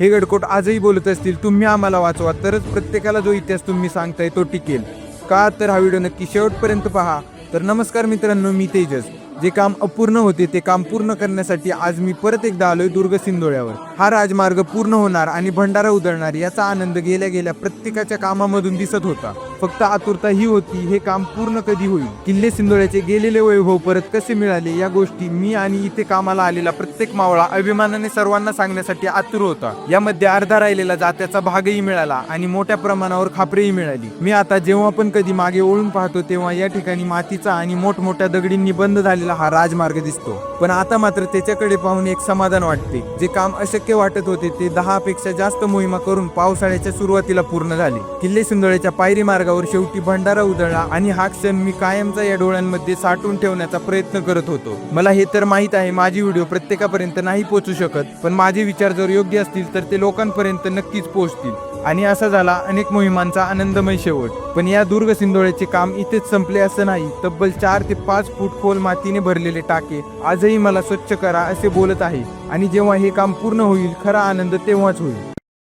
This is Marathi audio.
हे गडकोट आजही बोलत असतील तुम्ही आम्हाला वाचवा. तरच प्रत्येकाला जो इतिहास तुम्ही सांगताय तो टिकेल. का तर हा व्हिडिओ नक्की शेवटपर्यंत पहा. तर नमस्कार मित्रांनो मी तेजस. जे काम अपूर्ण होते ते काम पूर्ण करण्यासाठी आज मी परत एकदा आलोय दुर्ग सिंदोळ्यावर हा राजमार्ग पूर्ण होणार आणि भंडारा उधळणार याचा आनंद गेल्या गेल्या प्रत्येकाच्या कामामधून दिसत होता. फक्त आतुरता ही होती हे काम पूर्ण कधी होईल? किल्ले सिंदोळ्याचे गेलेले वैभव परत कसे मिळाले? या गोष्टी मी आणि इथे कामाला आलेला प्रत्येक मावळा अभिमानाने सर्वांना सांगण्यासाठी आतुर होता. यामध्ये अर्धा राहिलेला जात्याचा भागही मिळाला आणि मोठ्या प्रमाणावर खापरेही मिळाली. मी आता जेव्हा पण कधी मागे ओळून पाहतो तेव्हा या ठिकाणी मातीचा आणि मोठमोठ्या दगडींनी बंद झालेला हा राजमार्ग दिसतो. पण आता मात्र त्याच्याकडे पाहून एक समाधान वाटते. जे काम अशक्य वाटत होते ते दहा पेक्षा जास्त मोहिमा करून पावसाळ्याच्या सुरुवातीला पूर्ण झाले. किल्ले सिंदोळ्याच्या पायरी मार्ग मार्गावर शेवटी भंडारा उधळला आणि हा क्षण मी कायमचा या डोळ्यांमध्ये साठवून ठेवण्याचा प्रयत्न करत होतो. मला हे तर माहीत आहे माझी व्हिडिओ प्रत्येकापर्यंत नाही पोहोचू शकत पण माझे विचार जर योग्य असतील तर ते लोकांपर्यंत नक्कीच पोहोचतील. आणि असा झाला अनेक मोहिमांचा आनंदमय शेवट. पण या दुर्ग सिंदोळ्याचे काम इथेच संपले असं नाही. तब्बल चार ते पाच फूट खोल मातीने भरलेले टाके आजही मला स्वच्छ करा असे बोलत आहे. आणि जेव्हा हे काम पूर्ण होईल खरा आनंद तेव्हाच होईल.